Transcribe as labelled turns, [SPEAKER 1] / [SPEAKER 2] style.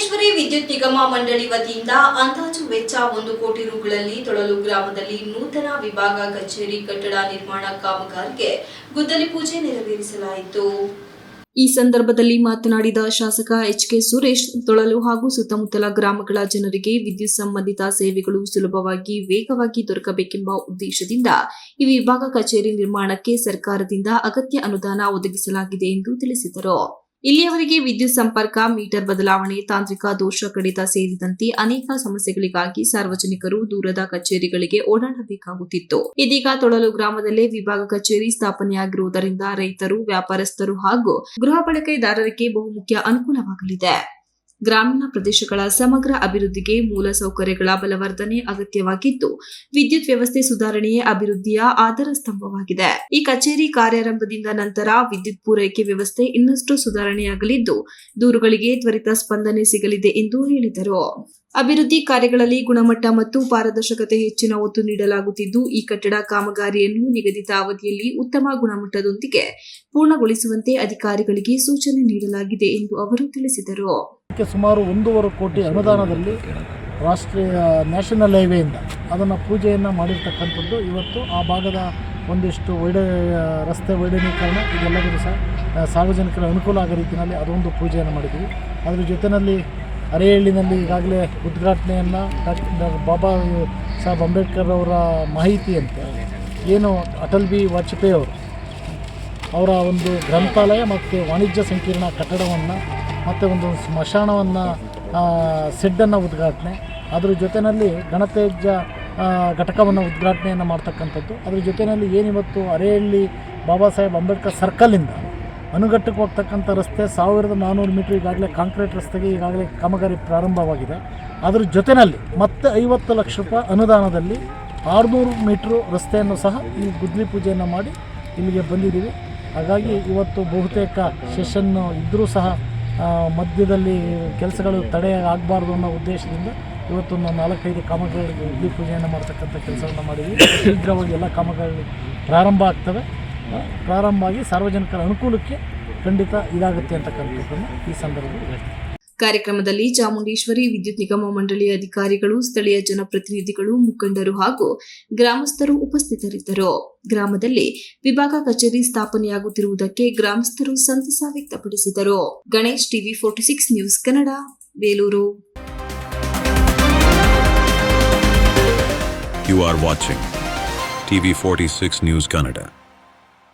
[SPEAKER 1] ಚಾಮುಂಡೇಶ್ವರಿ ವಿದ್ಯುತ್ ನಿಗಮ ಮಂಡಳಿ ವತಿಯಿಂದ ಅಂದಾಜು ವೆಚ್ಚ ಒಂದು ಕೋಟಿ ರುಗಳಲ್ಲಿ ತೊಳಲು ಗ್ರಾಮದಲ್ಲಿ ನೂತನ ವಿಭಾಗ ಕಚೇರಿ ಕಟ್ಟಡ ನಿರ್ಮಾಣ ಕಾಮಗಾರಿಗೆ ಗುದ್ದಲಿ ಪೂಜೆ ನೆರವೇರಿಸಲಾಯಿತು. ಈ ಸಂದರ್ಭದಲ್ಲಿ ಮಾತನಾಡಿದ ಶಾಸಕ ಎಚ್ ಕೆ ಸುರೇಶ್, ತೊಳಲು ಹಾಗೂ ಸುತ್ತಮುತ್ತಲ ಗ್ರಾಮಗಳ ಜನರಿಗೆ ವಿದ್ಯುತ್ ಸಂಬಂಧಿತ ಸೇವೆಗಳು ಸುಲಭವಾಗಿ ವೇಗವಾಗಿ ದೊರಕಬೇಕೆಂಬ ಉದ್ದೇಶದಿಂದ ಈ ವಿಭಾಗ ಕಚೇರಿ ನಿರ್ಮಾಣಕ್ಕೆ ಸರ್ಕಾರದಿಂದ ಅಗತ್ಯ ಅನುದಾನ ಒದಗಿಸಲಾಗಿದೆ ಎಂದು ತಿಳಿಸಿದರು. ಇಲ್ಲಿಯವರೆಗೆ ವಿದ್ಯುತ್ ಸಂಪರ್ಕ, ಮೀಟರ್ ಬದಲಾವಣೆ, ತಾಂತ್ರಿಕ ದೋಷ ಕಡಿತ ಸೇರಿದಂತೆ ಅನೇಕ ಸಮಸ್ಯೆಗಳಿಗಾಗಿ ಸಾರ್ವಜನಿಕರು ದೂರದ ಕಚೇರಿಗಳಿಗೆ ಓಡಾಡಬೇಕಾಗುತ್ತಿತ್ತು. ಇದೀಗ ತೊಳಲು ಗ್ರಾಮದಲ್ಲೇ ವಿಭಾಗ ಕಚೇರಿ ಸ್ಥಾಪನೆಯಾಗಿರುವುದರಿಂದ ರೈತರು, ವ್ಯಾಪಾರಸ್ಥರು ಹಾಗೂ ಗೃಹ ಬಳಕೆದಾರರಿಗೆ ಬಹುಮುಖ್ಯ ಅನುಕೂಲವಾಗಲಿದೆ. ಗ್ರಾಮೀಣ ಪ್ರದೇಶಗಳ ಸಮಗ್ರ ಅಭಿವೃದ್ಧಿಗೆ ಮೂಲ ಸೌಕರ್ಯಗಳ ಬಲವರ್ಧನೆ ಅಗತ್ಯವಾಗಿದ್ದು, ವಿದ್ಯುತ್ ವ್ಯವಸ್ಥೆ ಸುಧಾರಣೆಯೇ ಅಭಿವೃದ್ಧಿಯ ಆಧಾರ ಸ್ತಂಭವಾಗಿದೆ. ಈ ಕಚೇರಿ ಕಾರ್ಯಾರಂಭದಿಂದ ನಂತರ ವಿದ್ಯುತ್ ಪೂರೈಕೆ ವ್ಯವಸ್ಥೆ ಇನ್ನಷ್ಟು ಸುಧಾರಣೆಯಾಗಲಿದ್ದು, ದೂರುಗಳಿಗೆ ತ್ವರಿತ ಸ್ಪಂದನೆ ಸಿಗಲಿದೆ ಎಂದು ಹೇಳಿದರು. ಅಭಿವೃದ್ಧಿ ಕಾರ್ಯಗಳಲ್ಲಿ ಗುಣಮಟ್ಟ ಮತ್ತು ಪಾರದರ್ಶಕತೆ ಹೆಚ್ಚಿನ ಒತ್ತು ನೀಡಲಾಗುತ್ತಿದ್ದು, ಈ ಕಟ್ಟಡ ಕಾಮಗಾರಿಯನ್ನು ನಿಗದಿತ ಅವಧಿಯಲ್ಲಿ ಉತ್ತಮ ಗುಣಮಟ್ಟದೊಂದಿಗೆ ಪೂರ್ಣಗೊಳಿಸುವಂತೆ ಅಧಿಕಾರಿಗಳಿಗೆ ಸೂಚನೆ ನೀಡಲಾಗಿದೆ ಎಂದು ಅವರು ತಿಳಿಸಿದರು.
[SPEAKER 2] ಸುಮಾರು ಒಂದೂವರೆ ಕೋಟಿ ಅನುದಾನದಲ್ಲಿ ರಾಷ್ಟ್ರೀಯ ನ್ಯಾಷನಲ್ ಹೈವೇಯಿಂದ ಅದನ್ನು ಪೂಜೆಯನ್ನು ಮಾಡಿರ್ತಕ್ಕಂಥದ್ದು ಇವತ್ತು ಆ ಭಾಗದ ಒಂದಿಷ್ಟು ವೈಡ, ರಸ್ತೆ ವೈಡನೀಕರಣ ಇದೆಲ್ಲದರೂ ಸಹ ಸಾರ್ವಜನಿಕರ ಅನುಕೂಲ ಆಗೋ ರೀತಿಯಲ್ಲಿ ಅದೊಂದು ಪೂಜೆಯನ್ನು ಮಾಡಿದ್ದೀವಿ. ಅದರ ಜೊತೆಯಲ್ಲಿ ಅರೆಹಳ್ಳಿನಲ್ಲಿ ಈಗಾಗಲೇ ಉದ್ಘಾಟನೆಯನ್ನು ಡಾಕ್ಟರ್ ಬಾಬಾ ಸಾಹೇಬ್ ಅಂಬೇಡ್ಕರ್ ಅವರ ಮಾಹಿತಿ ಅಂತ. ಏನು ಅಟಲ್ ಬಿ ವಾಜಪೇಯಿ ಅವರು ಅವರ ಒಂದು ಗ್ರಂಥಾಲಯ ಮತ್ತು ವಾಣಿಜ್ಯ ಸಂಕೀರ್ಣ ಕಟ್ಟಡವನ್ನು ಮತ್ತು ಒಂದು ಸ್ಮಶಾನವನ್ನು ಸೆಡ್ಡನ್ನು ಉದ್ಘಾಟನೆ. ಅದ್ರ ಜೊತೆಯಲ್ಲಿ ಗಣತ್ಯಾಜ್ಯ ಆ, ಘಟಕವನ್ನು ಉದ್ಘಾಟನೆಯನ್ನು ಮಾಡ್ತಕ್ಕಂಥದ್ದು. ಅದ್ರ ಜೊತೆಯಲ್ಲಿ ಏನಿವತ್ತು ಅರೆಹಳ್ಳಿ ಬಾಬಾ ಸಾಹೇಬ್ ಅಂಬೇಡ್ಕರ್ ಸರ್ಕಲಿಂದ ಅನುಗಟ್ಟಕ್ಕೆ ಹೋಗ್ತಕ್ಕಂಥ ರಸ್ತೆ ಸಾವಿರದ ನಾನ್ನೂರು ಮೀಟ್ರ್ ಈಗಾಗಲೇ ಕಾಂಕ್ರೀಟ್ ರಸ್ತೆಗೆ ಈಗಾಗಲೇ ಕಾಮಗಾರಿ ಪ್ರಾರಂಭವಾಗಿದೆ. ಅದರ ಜೊತೆಯಲ್ಲಿ ಮತ್ತೆ ಐವತ್ತು ಲಕ್ಷ ರೂಪಾಯಿ ಅನುದಾನದಲ್ಲಿ ಆರುನೂರು ಮೀಟ್ರ್ ರಸ್ತೆಯನ್ನು ಸಹ ಈ ಗುದ್ಲಿ ಪೂಜೆಯನ್ನು ಮಾಡಿ ಇಲ್ಲಿಗೆ ಬಂದಿದ್ದೀವಿ. ಹಾಗಾಗಿ ಇವತ್ತು ಬಹುತೇಕ ಸೆಷನ್ನು ಇದ್ದರೂ ಸಹ ಮಧ್ಯದಲ್ಲಿ ಕೆಲಸಗಳು ತಡೆ ಆಗಬಾರ್ದು ಅನ್ನೋ ಉದ್ದೇಶದಿಂದ ಇವತ್ತು ಒಂದು ನಾಲ್ಕೈದು ಕಾಮಗಾರಿಗಳಿಗೆ ಗುದ್ಲಿ ಪೂಜೆಯನ್ನು ಮಾಡ್ತಕ್ಕಂಥ ಕೆಲಸವನ್ನು ಮಾಡಿದ್ವಿ ಶೀಘ್ರವಾಗಿ ಎಲ್ಲ ಕಾಮಗಾರಿಗಳು ಪ್ರಾರಂಭ ಆಗ್ತವೆ. ಪ್ರಾರಂಭ ಆಗಿ ಸಾರ್ವಜನಿಕರ ಅನುಕೂಲಕ್ಕೆ ಖಂಡಿತ ಇದಾಗುತ್ತೆ ಅಂತಕ್ಕಂಥದ್ದನ್ನು ಈ ಸಂದರ್ಭದಲ್ಲಿ ಹೇಳ್ತೀನಿ.
[SPEAKER 1] ಕಾರ್ಯಕ್ರಮದಲ್ಲಿ ಚಾಮುಂಡೇಶ್ವರಿ ವಿದ್ಯುತ್ ನಿಗಮ ಮಂಡಳಿ ಅಧಿಕಾರಿಗಳು ಸ್ಥಳೀಯ ಜನಪ್ರತಿನಿಧಿಗಳು ಮುಖಂಡರು ಹಾಗೂ ಗ್ರಾಮಸ್ಥರು ಉಪಸ್ಥಿತರಿದ್ದರು. ಗ್ರಾಮದಲ್ಲಿ ವಿಭಾಗ ಕಚೇರಿ ಸ್ಥಾಪನೆಯಾಗುತ್ತಿರುವುದಕ್ಕೆ ಗ್ರಾಮಸ್ಥರು ಸಂತಸ ವ್ಯಕ್ತಪಡಿಸಿದರು. Ganesh TV forty six news Kannada Belur.
[SPEAKER 3] You are watching TV 46 News Kannada.